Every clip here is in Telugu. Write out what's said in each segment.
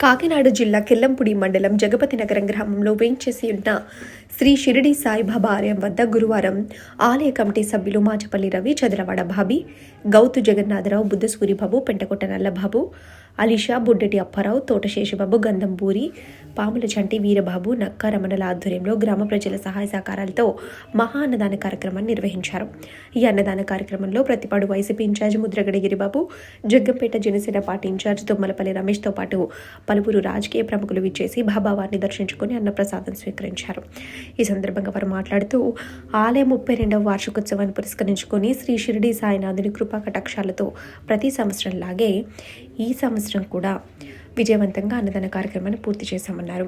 కాకినాడ జిల్లా కెల్లంపుడి మండలం జగపతి నగరం గ్రామంలో వేంచేసి ఉన్న శ్రీ షిరిడి సాయిబాబా ఆలయం వద్ద గురువారం ఆలయ కమిటీ సభ్యులు మాచపల్లి రవి చదరవాడ బాబి గౌతు జగన్నాథరావు బుద్ధసూరిబాబు పెంటకొట్ట నల్లబాబు అలీషా బుడ్డటి అప్పారావు తోట గంధంపూరి పాముల చంటి వీరబాబు నక్క రమణల ఆధ్వర్యంలో గ్రామ ప్రజల సహాయ సహకారాలతో మహా అన్నదాన కార్యక్రమాన్ని నిర్వహించారు. ఈ అన్నదాన కార్యక్రమంలో Prathipadu YCP in charge Mudragada Giribabu Jaggampeta Janasena party in charge Tummalapalli రమేష్తో పాటు పలువురు రాజకీయ ప్రముఖులు విచ్చేసి బాబావారిని దర్శించుకుని అన్నప్రసాదం స్వీకరించారు. ఈ సందర్భంగా వారు మాట్లాడుతూ ఆలయ ముప్పై రెండవ వార్షికోత్సవాన్ని పురస్కరించుకొని శ్రీ షిరిడి సాయినాథుని కృపా కటాక్షాలతో ప్రతి సంవత్సరం లాగే ఈ సంవత్సరం కూడా విజయవంతంగా అన్నదాన కార్యక్రమాన్ని పూర్తి చేశామన్నారు.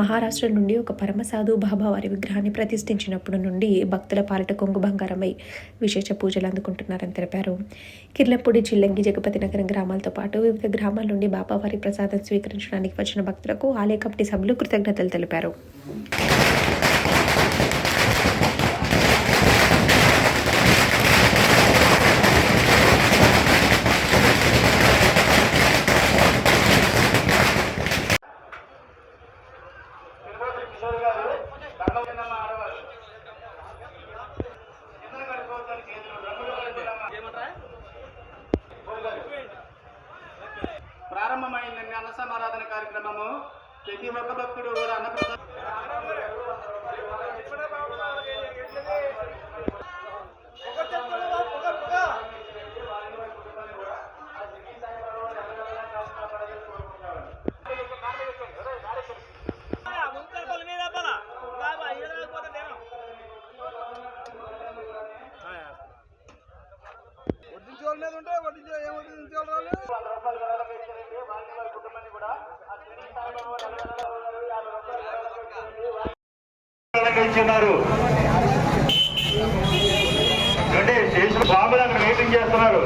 మహారాష్ట్ర నుండి ఒక పరమసాధు బాబా వారి విగ్రహాన్ని ప్రతిష్ఠించినప్పుడు నుండి భక్తుల పాలిట కొంగు బంగారమై విశేష పూజలు అందుకుంటున్నారని తెలిపారు. కిర్లపూడి చిల్లంగి జగపతి నగరం గ్రామాలతో పాటు వివిధ గ్రామాల నుండి బాబావారి ప్రసాదం స్వీకరించడానికి వచ్చిన భక్తులకు ఆలయ కమిటీ సభ్యులు కృతజ్ఞతలు తెలిపారు. కార్యక్రమము. ప్రతి ఒక్క భక్తుడు కూడా అన్నప్రసాద ఇచ్చారండి. ఇచ్చిన్నారు అంటే శేష స్వాములు అక్కడ మీటింగ్ చేస్తున్నారు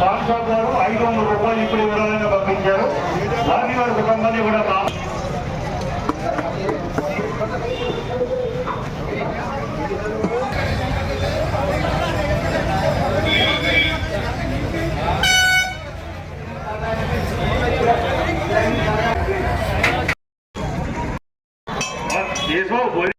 పాన్ షాప్ వారు ఐదు వందల రూపాయలు ఇప్పుడు వివరాలను పంపించారు వారిని వారి కుటుంబాన్ని కూడా 계속